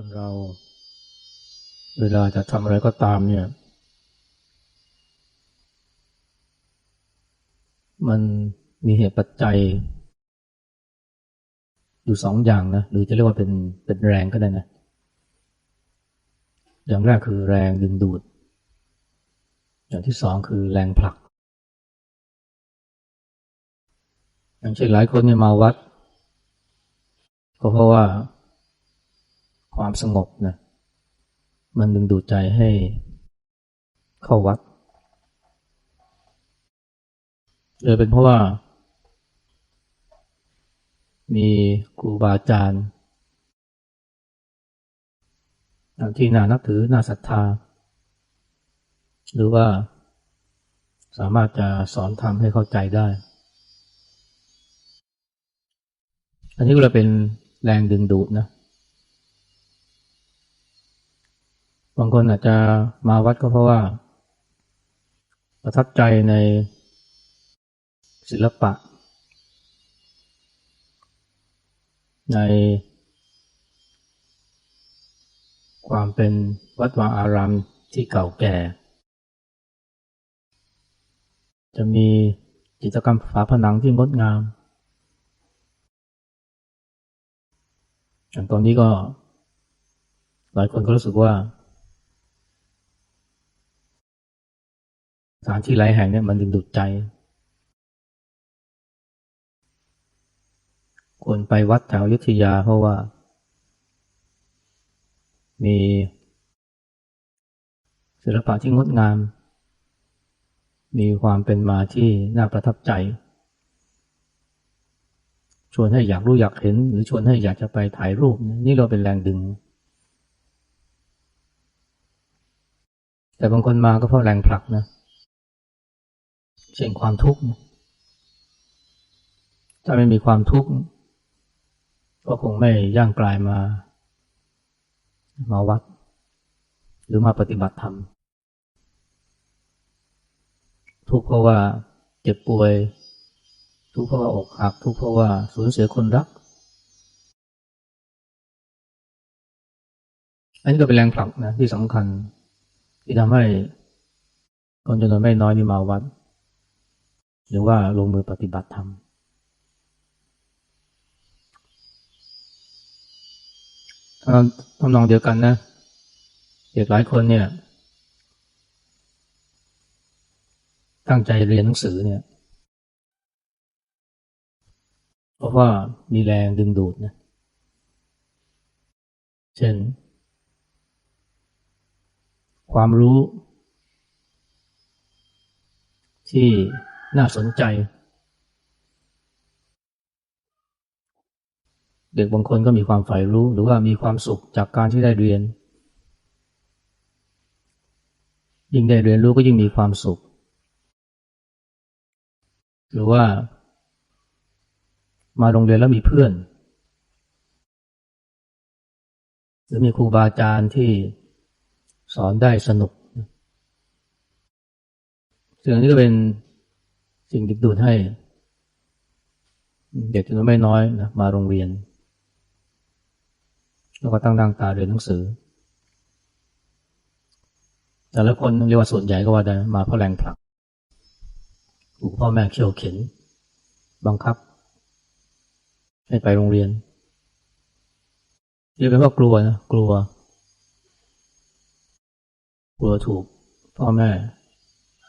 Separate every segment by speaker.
Speaker 1: คนเรา เวลาจะทำอะไรก็ตามเนี่ย มันมีเหตุปัจจัย อยู่สองอย่างนะ หรือจะเรียกว่าเป็นเป็นแรงก็ได้นะ อย่างแรกคือแรงดึงดูด อย่างที่สองคือแรงผลัก อย่างเช่นหลายคนเนี่ยมาวัด ก็เพราะว่า ความสงบนะมันดึงดูดใจให้เข้าวัดเลยเป็นเพราะว่า มีครูบาอาจารย์ที่น่านับถือน่าศรัทธา หรือว่าสามารถจะสอนทำให้เข้าใจได้ อันนี้ก็เลยเป็นแรงดึงดูดนะ บางคนอาจจะมาวัดก็เพราะว่า ประทับใจในศิลปะ ในความเป็นวัดวาอารามที่เก่าแก่ จะมีจิตรกรรมฝาผนังที่งดงามอย่างตอนนี้ก็ หลายคนก็รู้สึกว่า สถานที่หลายแห่งเนี่ยมันดึงดูดใจ คนไปวัดแถวยุทธยาเพราะว่า มีศิลปะที่งดงาม มีความเป็นมาที่น่าประทับใจ ชวนให้อยากรู้อยากเห็น หรือชวนให้อยากจะไปถ่ายรูป นี่เราเป็นแรงดึง แต่บางคนมาก็เพราะแรงผลักนะเช่นความทุกข์ถ้าไม่มีความทุกข์ก็คงไม่ย่างกลายมา มาวัด หรือมาปฏิบัติธรรม ทุกข์เพราะว่าเจ็บป่วย ทุกข์เพราะว่าอกหัก ทุกข์เพราะว่าสูญเสียคนรัก อันนี้ก็เป็นแรงผลักนะที่สำคัญ ที่ทำให้คนจำนวนไม่น้อยนี่มาวัด หรือว่าลงมือปฏิบัติธรรมทำนองเดียวกันนะเด็กหลายคนเนี่ย ตั้งใจเรียนหนังสือเนี่ย เพราะว่ามีแรงดึงดูดนะเช่น ความรู้ที่ น่าสนใจ เด็กบางคนก็มีความใฝ่รู้ หรือว่ามีความสุขจากการที่ได้เรียน ยิ่งได้เรียนรู้ก็ยิ่งมีความสุข หรือว่า มาโรงเรียนแล้วมีเพื่อน หรือมีครูบาอาจารย์ที่สอนได้สนุกสิ่งนี้ก็เป็น สิ่งดึงดูดให้ เด็กจำนวนไม่น้อยนะมาโรงเรียน แล้วก็ตั้งดังตาเรียนหนังสือ แต่ละคนเรียกว่าส่วนใหญ่ก็ว่าได้มาเพราะแรงผลักถูกพ่อแม่เขี่ยวเข็น บังคับ ให้ไปโรงเรียนเรียกเป็นว่ากลัวนะกลัว กลัวถูกพ่อแม่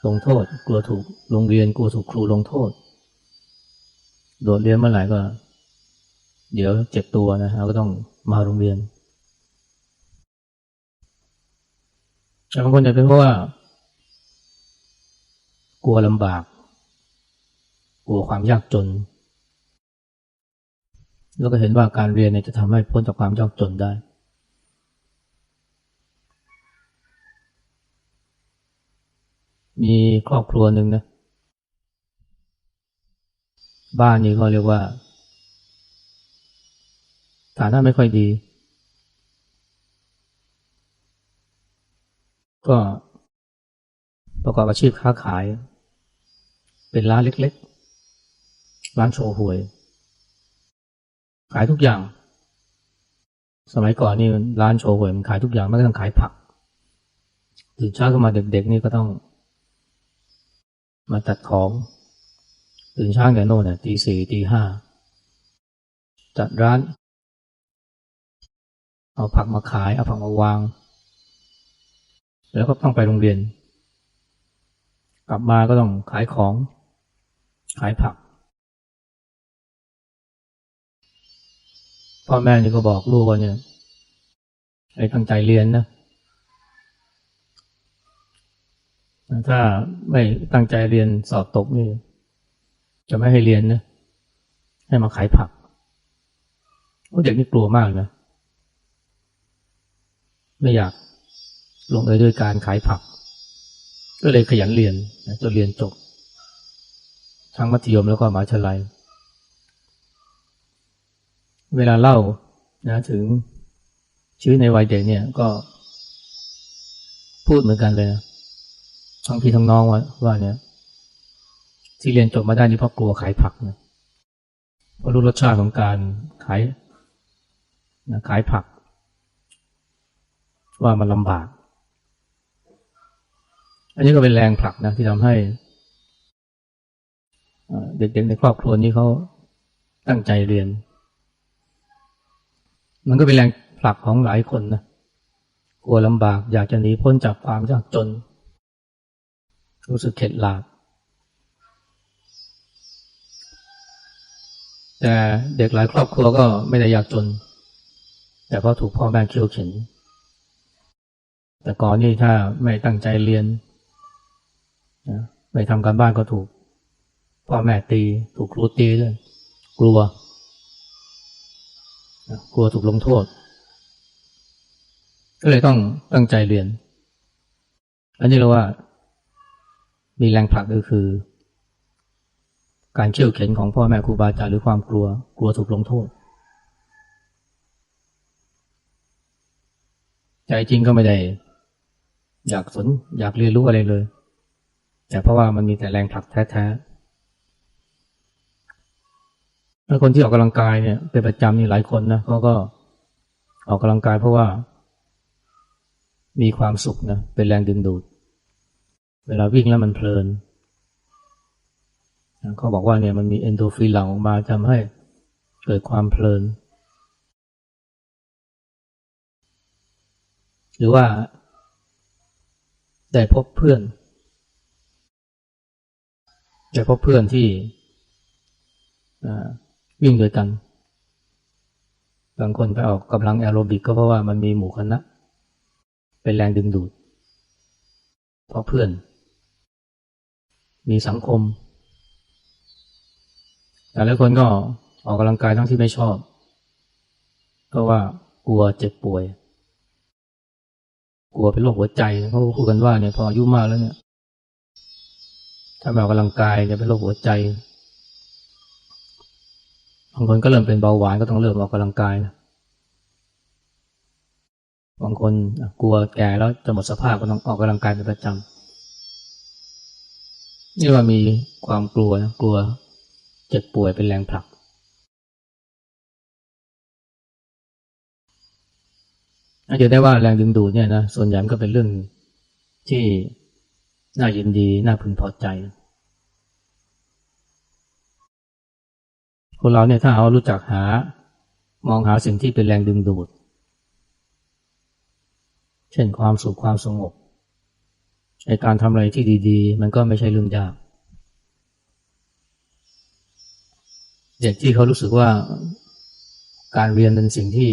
Speaker 1: ลงโทษ กลัวถูกโรงเรียนกลัวถูกครูลงโทษ โดดเรียนเมื่อไหร่ก็ เดี๋ยวเจ็บตัวนะฮะก็ต้องมาโรงเรียนแต่บางคนจะเป็นเพราะว่า กลัวลำบาก กลัวความยากจน แล้วก็เห็นว่าการเรียนเนี่ยจะทำให้พ้นจากความยากจนได้ มีครอบครัวหนึ่งนะ บ้านนี้เขาเรียกว่า ฐานะไม่ค่อยดี ก็ประกอบอาชีพค้าขาย เป็นร้านเล็กๆ ร้านโชว์หวย ขายทุกอย่าง สมัยก่อนนี่ร้านโชว์หวยมันขายทุกอย่างไม่ต้องขายผักตื่นเช้าขึ้นมาเด็กๆนี่ก็ต้อง มาตัดของตื่นเช้าแต่โน่นน่ะตีสี่ตีห้าจัดร้าน เอาผักมาขาย เอาผักมาวาง แล้วก็ต้องไปโรงเรียน กลับมาก็ต้องขายของ ขายผัก พ่อแม่นี่ก็บอกลูกว่าเนี่ยให้ตั้งใจเรียนนะ ถ้าไม่ตั้งใจเรียนสอบตกนี่ จะไม่ให้เรียนนะ ให้มาขายผักเด็กนี่กลัวมากนะ ไม่อยากลงเอยด้วยการขายผัก ก็เลยขยันเรียนจนเรียนจบ ทั้งมัธยมแล้วก็มหาวิทยาลัย เวลาเล่านะถึงชีวิตในวัยเด็กเนี่ยก็พูดเหมือนกันเลยนะ ทั้งพี่ทั้งน้องว่าว่าเนี่ยที่เรียนจบมาได้นี่เพราะกลัวขายผักนะเพราะรู้รสชาติของการขายนะขายผัก ว่ามันลำบาก อันนี้ก็เป็นแรงผลักนะที่ทำให้เด็กๆในครอบครัวนี้เขาตั้งใจเรียน มันก็เป็นแรงผลักของหลายคนนะกลัวลำบากอยากจะหนีพ้นจากความยากจน รู้สึกเข็ดหลาบแต่เด็กหลายครอบครัวก็ไม่ได้อยากจน แต่เพราะถูกพ่อแม่เคี่ยวเข็น แต่ก่อนนี่ถ้าไม่ตั้งใจเรียนไม่ทำการบ้านก็ถูก พ่อแม่ตีถูกครูตีด้วยกลัว กลัวถูกลงโทษ ก็เลยต้องตั้งใจเรียน อันนี้เราว่า มีแรงผลักก็คือ การเชี่ยวเข็นของพ่อแม่ครูบาอาจารย์หรือความกลัวกลัวถูกลงโทษ ใจจริงก็ไม่ได้ อยากสนอยากเรียนรู้อะไรเลย แต่เพราะว่ามันมีแต่แรงผลักแท้ๆแล้วคนที่ออกกำลังกายเนี่ยเป็นประจำนี่หลายคนนะเขาก็ออกกำลังกายเพราะว่า มีความสุขนะเป็นแรงดึงดูด เวลาวิ่งแล้วมันเพลินเขาบอกว่าเนี่ยมันมีเอนโดฟินหลั่งออกมาทำให้เกิดความเพลิน หรือว่า ได้พบเพื่อน ได้พบเพื่อนที่วิ่งด้วยกัน บางคนไปออกกำลังแอโรบิกก็เพราะว่ามันมีหมู่คณะ เป็นแรงดึงดูด เพราะเพื่อน มีสังคม แต่หลายคนก็ออกกำลังกายทั้งที่ไม่ชอบเพราะว่ากลัวเจ็บป่วย กลัวเป็นโรคหัวใจเขาพูดกันว่าเนี่ยพออายุมากแล้วเนี่ย ถ้าไม่ออกกำลังกายจะเป็นโรคหัวใจบางคนก็เริ่มเป็นเบาหวานก็ต้องเริ่มออกกำลังกายนะบางคนกลัวแก่แล้วจะหมดสภาพก็ต้องออกกำลังกายเป็นประจำ นี่ว่ามีความกลัวนะกลัวเจ็บป่วยเป็นแรงผลัก อาจจะได้ว่าแรงดึงดูดเนี่ยนะส่วนใหญ่ก็เป็นเรื่องที่น่ายินดีน่าพึงพอใจ คนเราเนี่ยถ้าเอารู้จักหา มองหาสิ่งที่เป็นแรงดึงดูด เช่นความสุขความสงบ ในการทำอะไรที่ดีๆ มันก็ไม่ใช่เรื่องยาก เด็กที่เขารู้สึกว่าการเรียนเป็นสิ่งที่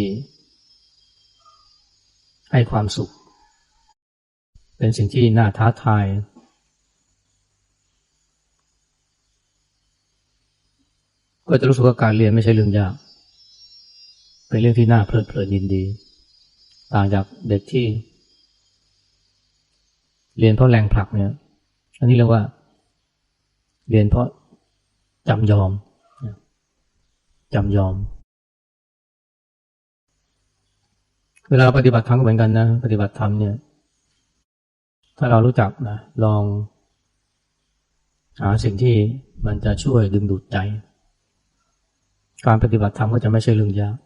Speaker 1: ให้ความสุข เป็นสิ่งที่น่าท้าทาย ก็จะรู้สึกว่าการเรียนไม่ใช่เรื่องยาก เป็นเรื่องที่น่าเพลิดเพลินยินดี ต่างจากเด็กที่ เรียนเพราะแรงผลักเนี่ย อันนี้เรียกว่า เรียนเพราะจำยอมจำยอม เวลาปฏิบัติธรรมเหมือนกันนะ ปฏิบัติธรรมเนี่ย ถ้าเรารู้จักนะลอง หาสิ่งที่มันจะช่วยดึงดูดใจ การปฏิบัติธรรมก็จะไม่ใช่เรื่องยาก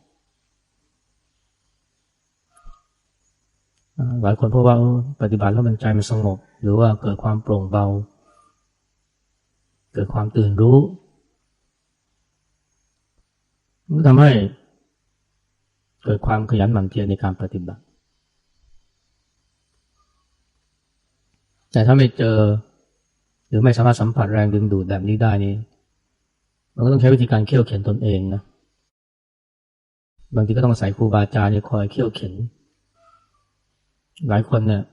Speaker 1: หลายคนพบว่าปฏิบัติแล้วมันใจมันสงบ หรือว่าเกิดความโปร่งเบา เกิดความตื่นรู้มันทำให้เกิดความขยันหมั่นเพียรในการปฏิบัติ แต่ถ้าไม่เจอ หรือไม่สามารถสัมผัสแรงดึงดูดแบบนี้ได้นี่มันก็ต้องใช้วิธีการเขี่ยวเข็นตนเองนะ บางทีก็ต้องอาศัยครูบาอาจารย์คอยเขี่ยวเข็น หลายคนเนี่ย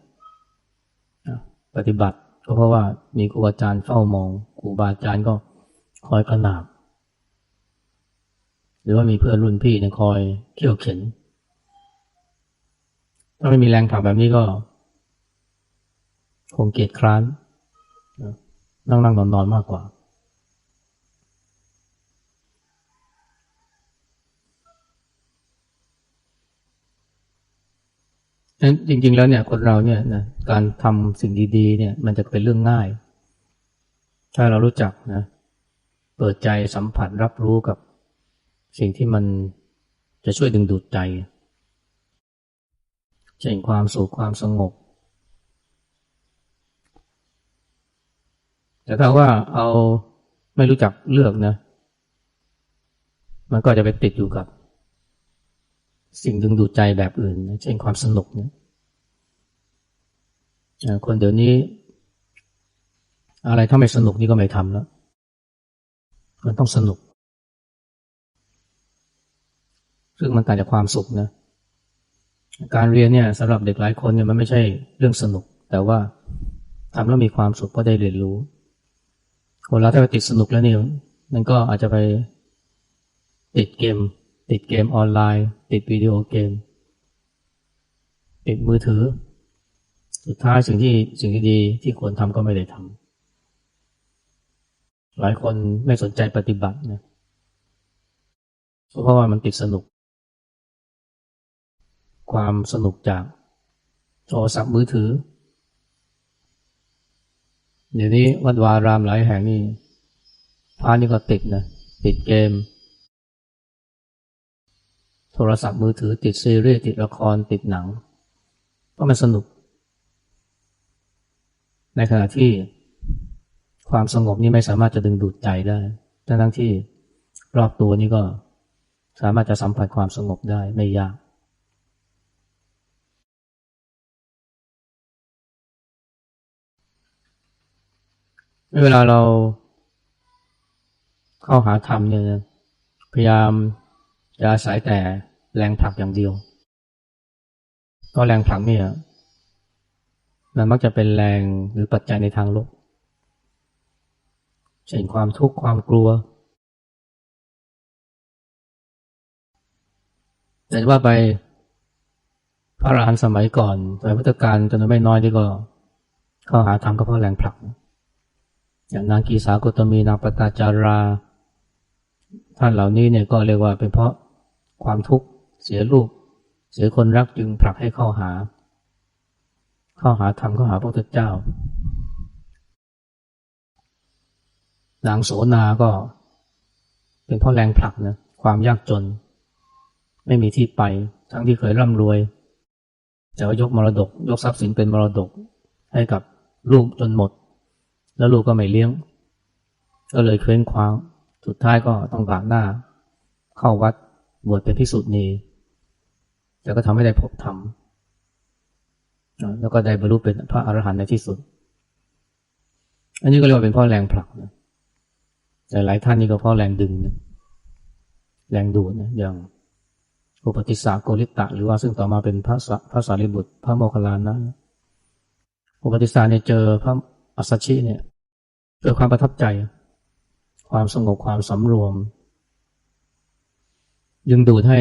Speaker 1: ปฏิบัติก็เพราะว่ามีครูบาอาจารย์เฝ้ามองครูบาอาจารย์ก็คอยกระหนาบ หรือว่ามีเพื่อนรุ่นพี่เนี่ยคอยเขี่ยวเข็น ถ้าไม่มีแรงผลักแบบนี้ก็ คงเกียจคร้านนั่งนั่งนอนนอนมากกว่า นั้นจริง ๆ แล้วเนี่ยคนเราเนี่ยนะการทำสิ่งดีๆ เนี่ย มันจะเป็นเรื่องง่าย ถ้าเรารู้จักนะ เปิดใจสัมผัสรับรู้กับสิ่งที่มันจะช่วยดึงดูดใจ เช่นความสุขความสงบ แต่ถ้าว่าเอาไม่รู้จักเลือกนะ มันก็จะไปติดอยู่กับ สิ่งดึงดูดใจแบบอื่น เช่นความสนุกเนี่ยคนเดี๋ยวนี้ อะไรถ้าไม่สนุกนี่ก็ไม่ทำแล้ว มันต้องสนุก ซึ่งมันต่างจากความสุขนะ การเรียนเนี่ยสำหรับเด็กหลายคนเนี่ยมันไม่ใช่เรื่องสนุก แต่ว่าทำแล้วมีความสุขก็ได้เรียนรู้ คนเราถ้าไปติดสนุกแล้วเนี่ยมันก็อาจจะไปติดเกม ติดเกมออนไลน์ ติดวิดีโอเกม ติดมือถือ สุดท้ายสิ่งที่สิ่งที่ดีที่ควรทำก็ไม่ได้ทำหลายคนไม่สนใจปฏิบัตินะเพราะว่ามันติดสนุก ความสนุกจากโทรศัพท์มือถือ เดี๋ยวนี้วัดวารามหลายแห่งนี่พระนี่ก็ติดนะติดเกม โทรศัพท์มือถือติดซีรีส์ติดละครติดหนังเพราะมันสนุก ในขณะที่ความสงบนี่ไม่สามารถจะดึงดูดใจได้ทั้งที่รอบตัวนี่ก็สามารถจะสัมผัสความสงบได้ไม่ยากเวลาเราเข้าหาธรรมเนี่ยพยายาม จะอาศัยแต่แรงผลักอย่างเดียว ก็แรงผลักเนี่ยมันมักจะเป็นแรงหรือปัจจัยในทางลบเช่นความทุกข์ความกลัว แต่ว่าไปพระอรหันต์สมัยก่อนสมัยพุทธกาลจนไม่น้อยที่ก็ เข้าหาธรรมก็เพราะแรงผลัก อย่างนางกีสาโกตมีนางปตาจารา ท่านเหล่านี้เนี่ยก็เรียกว่าเป็นเพราะ ความทุกข์เสียลูก เสียคนรักจึงผลักให้เข้าหา เข้าหาธรรมเข้าหาพระพุทธเจ้า นางโสนาก็เป็นพราะแรงผลักนะความยากจน ไม่มีที่ไปทั้งที่เคยร่ำรวยแต่ว่ายกมรดก ยกทรัพย์สินเป็นมรดกให้กับลูกจนหมด แล้วลูกก็ไม่เลี้ยง ก็เลยเคว้งคว้างสุดท้ายก็ต้องบากหน้า เข้าวัด บวชเป็นพิสุทธิ์นีแต่ก็ทำให้ได้พบธรรมแล้วก็ได้บรรลุเป็นพระอรหันต์ในที่สุด อันนี้ก็เรียกว่าเป็นพ่อแรงผลักนะแต่หลายท่านนี่ก็พ่อแรงดึงนะแรงดูดนะอย่างอุปติสาโกริตะ หรือว่าซึ่งต่อมาเป็นพระพระสารีบุตร พระโมคคัลลานะอุปติสาเนี่ยเจอพระอัสชิเนี่ยเกิดความประทับใจ ความสงบความสำรวม ยึงดูดให้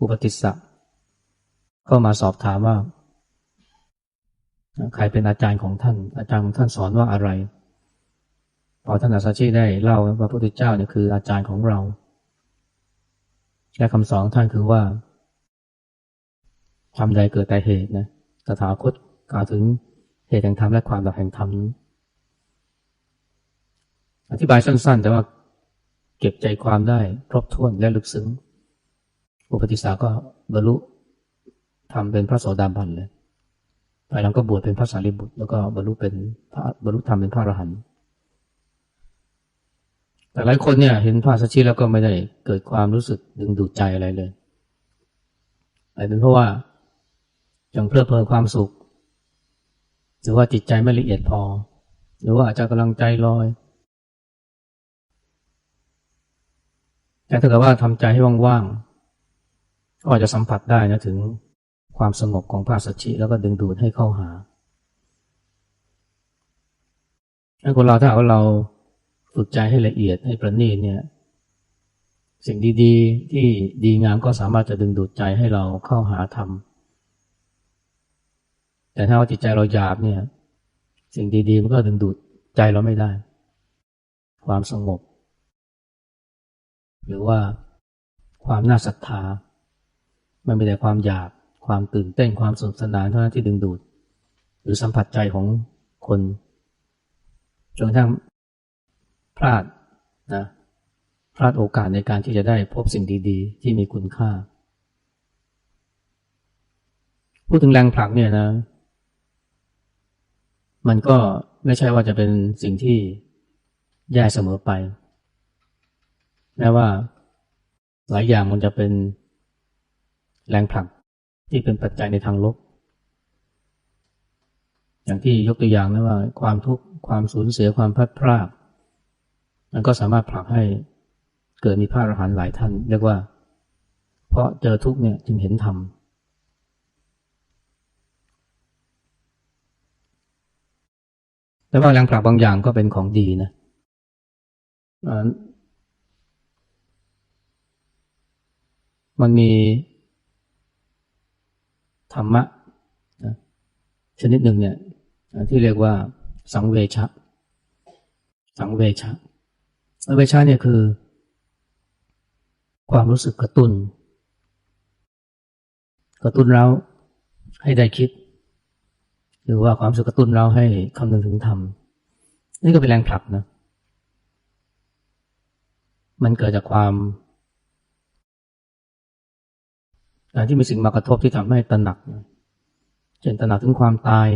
Speaker 1: อุปติสสะก็มาสอบถามว่า ใครเป็นอาจารย์ของท่าน อาจารย์ของท่านสอนว่าอะไร พอท่านอัสชิได้เล่าว่าพระพุทธเจ้าเนี่ยคืออาจารย์ของเราและคำสอนท่านคือว่าทำใดเกิดแต่เหตุนะตถาคตกล่าวถึงเหตุแห่งธรรมและความดับแห่งธรรมอธิบายสั้นๆ แต่ว่าเก็บใจความได้ครบถ้วนและลึกซึ้ง อุปติสาก็บรรลุทำเป็นพระโสดาบันเลยภายหลังก็บวชเป็นพระสารีบุตร แล้วก็บรรลุเป็นพระบรรลุธรรมเป็นพระอรหันต์แต่หลายคนเนี่ยเห็นพระสัชชีแล้วก็ไม่ได้เกิดความรู้สึกดึงดูดใจอะไรเลยอาจเป็นเพราะว่ายังเพลิดเพลินความสุข หรือว่าจิตใจไม่ละเอียดพอ หรือว่าอาจจะกำลังใจลอย แต่ถ้าเกิดว่าทำใจให้ว่างๆ ก็อาจจะสัมผัสได้นะถึงความสงบของพระสัชชิแล้วก็ดึงดูดให้เข้าหาถ้าคนเราถ้าเอาเราฝึกใจให้ละเอียดให้ประณีตเนี่ย สิ่งดีๆ ที่ดีงามก็สามารถจะดึงดูดใจให้เราเข้าหาธรรมแต่ถ้าว่าจิตใจเราหยาบเนี่ย สิ่งดีๆมันก็ดึงดูดใจเราไม่ได้ ความสงบ หรือว่าความน่าศรัทธา มันม่แต่ความหยาบความตื่นเต้นความสนุกสนานเท่านั้นที่ดึงดูด หรือสัมผัสใจของคนจนกระทั่งพลาดนะพลาดโอกาสในการที่จะได้พบสิ่งดีๆ ที่มีคุณค่า พูดถึงแรงผลักเนี่ยนะ มันก็ไม่ใช่ว่าจะเป็นสิ่งที่แย่เสมอไปแม้ว่าหลายอย่างมันจะเป็น แรงผลักที่เป็นปัจจัยในทางลบ อย่างที่ยกตัวอย่างนะว่า ความทุกข์ความสูญเสียความพลาดพลาดมันก็สามารถผลักให้เกิดมีพระอรหันต์หลายท่าน เรียกว่า เพราะเจอทุกข์เนี่ยจึงเห็นธรรมแต่ว่าแรงผลักบางอย่างก็เป็นของดีนะมันมี ธรรมะชนิดหนึ่งเนี่ยที่เรียกว่าสังเวชะ สังเวชะสังเวชะเนี่ยคือ ความรู้สึกกระตุน้น กระตุ้นเราให้ได้คิด หรือว่าความรู้สึกกระตุ้นเราให้คำนึงถึงธรรมนี่ก็เป็นแรงผลักนะ มันเกิดจากความ ที่มีสิ่งมากระทบที่ทำให้ตระหนักเช่นตระหนักถึงความตาย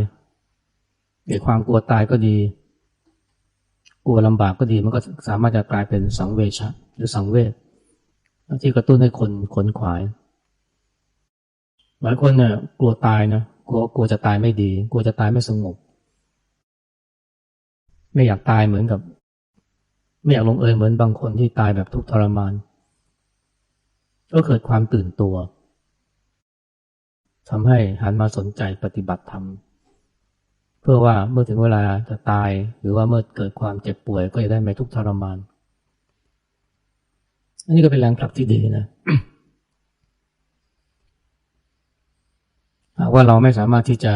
Speaker 1: หรือความกลัวตายก็ดี กลัวลำบากก็ดี มันก็สามารถจะกลายเป็นสังเวชะหรือสังเวชที่กระตุ้นให้คนขนขวาย หลายคนเนี่ยกลัวตายนะกลัวกลัวจะตายไม่ดี กลัวจะตายไม่สงบ ไม่อยากตายเหมือนกับ ไม่อยากลงเอยเหมือนบางคนที่ตายแบบทุกข์ทรมาน ก็เกิดความตื่นตัว ทำให้หันมาสนใจปฏิบัติธรรม เพื่อว่าเมื่อถึงเวลาจะตายหรือว่าเมื่อเกิดความเจ็บป่วยก็จะได้ไม่ทุกข์ทรมาน อันนี้ก็เป็นแรงผลักที่ดีนะหากว่าเราไม่สามารถที่จะ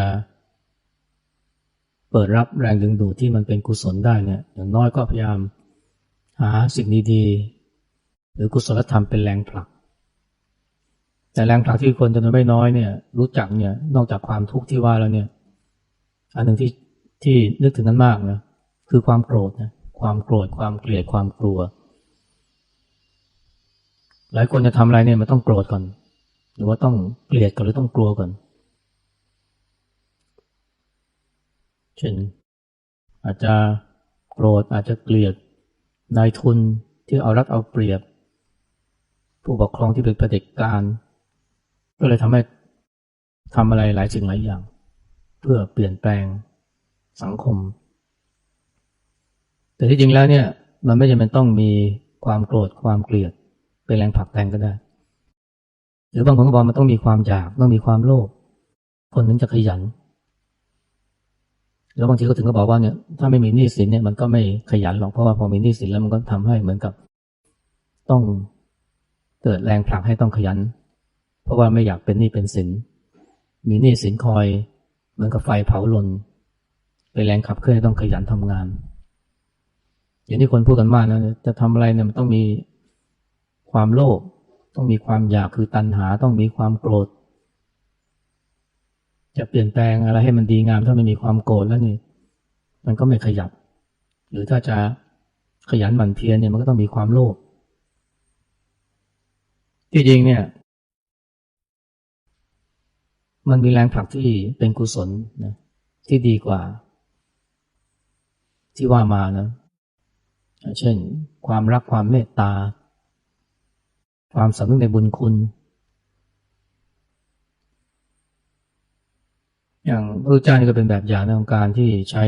Speaker 1: เปิดรับแรงดึงดูดที่มันเป็นกุศลได้เนี่ยอย่างน้อยก็พยายามหาสิ่งดีๆหรือกุศลธรรมเป็นแรงผลัก แต่แรงผลักที่คนจำนวนไม่น้อยเนี่ย รู้จักเนี่ย นอกจากความทุกข์ที่ว่าแล้วเนี่ย อันหนึ่งที่ที่นึกถึงนั้นมากนะคือความโกรธนะความโกรธความเกลียดความกลัว หลายคนจะทำอะไรเนี่ยมันต้องโกรธก่อน หรือว่าต้องเกลียดก่อนหรือต้องกลัวก่อนเช่นอาจจะโกรธอาจจะเกลียดนายทุนที่เอารัดเอาเปรียบ ผู้ปกครองที่เป็นประเด็จการ ก็เลยทำให้ทำอะไรหลายสิ่งหลายอย่าง เพื่อเปลี่ยนแปลงสังคม แต่ที่จริงแล้วเนี่ย มันไม่จำเป็นต้องมีความโกรธความเกลียดเป็นแรงผลักดันก็ได้ หรือบางคนก็บอกมันต้องมีความอยากต้องมีความโลภคนนึงจะขยัน แล้วบางทีก็ถึงก็บอกว่าเนี่ยถ้าไม่มีหนี้สินเนี่ยมันก็ไม่ขยันหรอกเพราะว่าพอมีหนี้สินแล้วมันก็ทำให้เหมือนกับ ต้องเกิดแรงผลักให้ต้องขยัน เพราะว่าไม่อยากเป็นหนี้เป็นสิน มีหนี้สินคอยเหมือนกับไฟเผาลนเป็นแรงขับเคลื่อนต้องขยันทำงาน อย่างที่คนพูดกันมากนะจะทำอะไรเนี่ยมันต้องมีความโลภต้องมีความอยากคือตัณหาต้องมีความโกรธ จะเปลี่ยนแปลงอะไรให้มันดีงามถ้าไม่มีความโกรธแล้วนี่ มันก็ไม่ขยับ หรือถ้าจะขยันหมั่นเพียรเนี่ยมันก็ต้องมีความโลภที่จริงเนี่ย มันมีแรงผลักที่เป็นกุศลนะที่ดีกว่า ที่ว่ามานะ เช่น ความรักความเมตตา ความสำนึกในบุญคุณ อย่างพระเจ้านี่ก็เป็นแบบอย่างในของการที่ใช้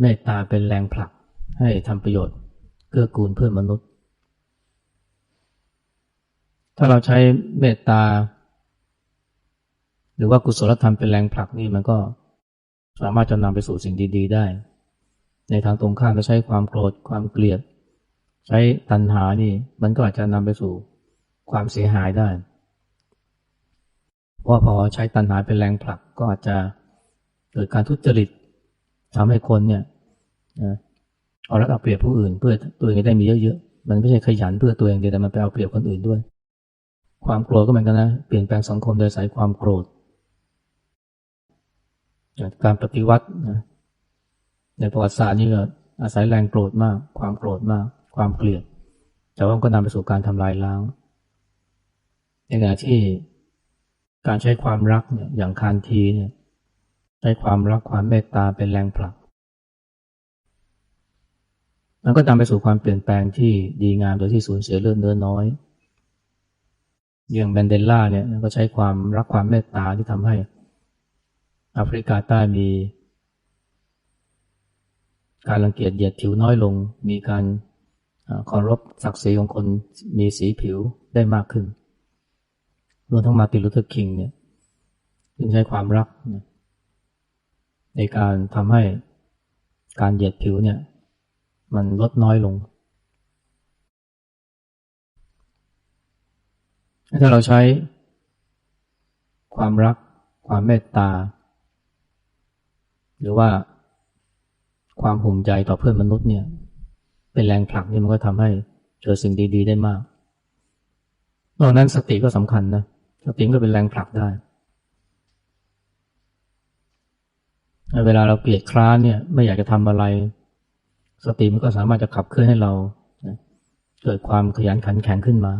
Speaker 1: เมตตาเป็นแรงผลักให้ทำประโยชน์เกื้อกูลเพื่อนมนุษย์ ถ้าเราใช้เมตตา หรือว่ากุศลธรรมเป็นแรงผลักนี่มันก็สามารถจะนำไปสู่สิ่งดี ๆ ได้ ในทางตรงข้ามจะใช้ความโกรธความเกลียด ใช้ตัณหานี่ มันก็อาจจะนำไปสู่ความเสียหายได้เพราะพอใช้ตัณหาเป็นแรงผลักก็อาจจะเกิดการทุจริตทำให้คนเนี่ยเอารัดเอาเปรียบผู้อื่น เพื่อตัวเองได้มีเยอะๆมันไม่ใช่ขยันเพื่อตัวเองเดียวแต่มันไปเอาเปรียบคนอื่นด้วย ความโกรธก็เหมือนกันนะเปลี่ยนแปลงสังคมโดยสายความโกรธ การปฏิวัตินะในประวัติศาสตร์นี่ก็อาศัยแรงโกรธมาก ความโกรธมาก ความเกลียด แต่ว่าก็นำไปสู่การทำลายล้าง ในขณะที่การใช้ความรักเนี่ยอย่างคานทีเนี่ยใช้ความรักความเมตตาเป็นแรงผลัก มันก็นำไปสู่ความเปลี่ยนแปลงที่ดีงามโดยที่สูญเสียเลือดเนื้อน้อย อย่างแมนเดลล่าเนี่ยก็ใช้ความรักความเมตตาที่ทำให้ แอฟริกาใต้มี การรังเกียจเหยียดผิวน้อยลง มีการเคารพศักดิ์ศรีของคนมีสีผิวได้มากขึ้นรวมทั้งมาติลูเทอร์คิงเนี่ยจึงใช้ความรักในการทำให้การเหยียดผิวเนี่ย มันลดน้อยลง ถ้าเราใช้ความรักความเมตตา หรือว่าความภูมิใจต่อเพื่อนมนุษย์เนี่ย เป็นแรงผลักนี่มันก็ทำให้เกิดสิ่งดี ๆ ได้มากนอกนั้นสติก็สำคัญนะสติก็เป็นแรงผลักได้เวลาเราเกลียดคร้านเนี่ยไม่อยากจะทำอะไร สติมันก็สามารถจะขับเคลื่อนให้เราเกิดความขยันขันแข็งขึ้นมา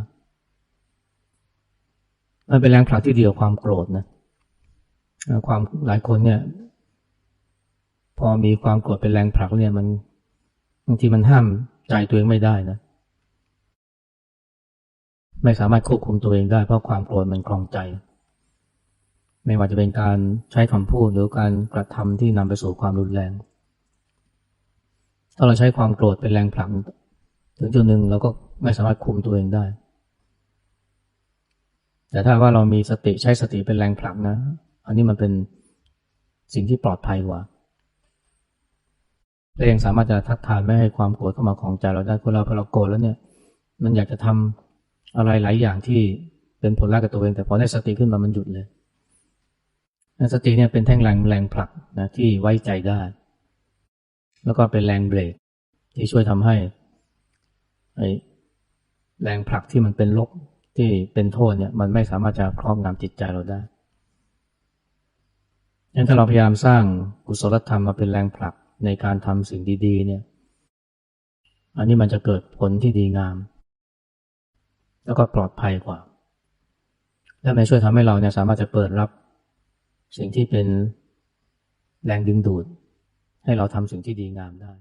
Speaker 1: มันเป็นแรงผลักที่เดียวความโกรธนะความหลายคนเนี่ย พอมีความโกรธเป็นแรงผลักเนี่ยมันบางทีมันห้ามใจตัวเองไม่ได้นะ ไม่สามารถควบคุมตัวเองได้เพราะความโกรธมันคลองใจ ไม่ว่าจะเป็นการใช้คำพูดหรือการกระทำที่นำไปสู่ความรุนแรง ถ้าเราใช้ความโกรธเป็นแรงผลัก ถึงจุดหนึ่งเราก็ไม่สามารถคุมตัวเองได้ แต่ถ้าว่าเรามีสติใช้สติเป็นแรงผลักนะ อันนี้มันเป็นสิ่งที่ปลอดภัยกว่า เราเองสามารถจะทัดทานไม่ให้ความโกรธเข้ามาของใจเราได้คนเราพอเราโกรธแล้วเนี่ย มันอยากจะทำอะไรหลายอย่างที่เป็นผลลัพธ์กับตัวเอง แต่พอได้สติขึ้นมามันหยุดเลยสติเนี่ยเป็นแท่งแรงแรงผลักนะที่ไว้ใจได้ แล้วก็เป็นแรงเบรกที่ช่วยทำให้ไอ้แรงผลักที่มันเป็นลบที่เป็นโทษเนี่ยมันไม่สามารถจะครอบงำจิตใจเราได้งั้นถ้าเราพยายามสร้างกุศลธรรมมาเป็นแรงผลัก ในการทำสิ่งดี ๆ เนี่ย อันนี้มันจะเกิดผลที่ดีงาม แล้วก็ปลอดภัยกว่า และมันช่วยทำให้เราเนี่ยสามารถจะเปิดรับ สิ่งที่เป็นแรงดึงดูด ให้เราทำสิ่งที่ดีงามได้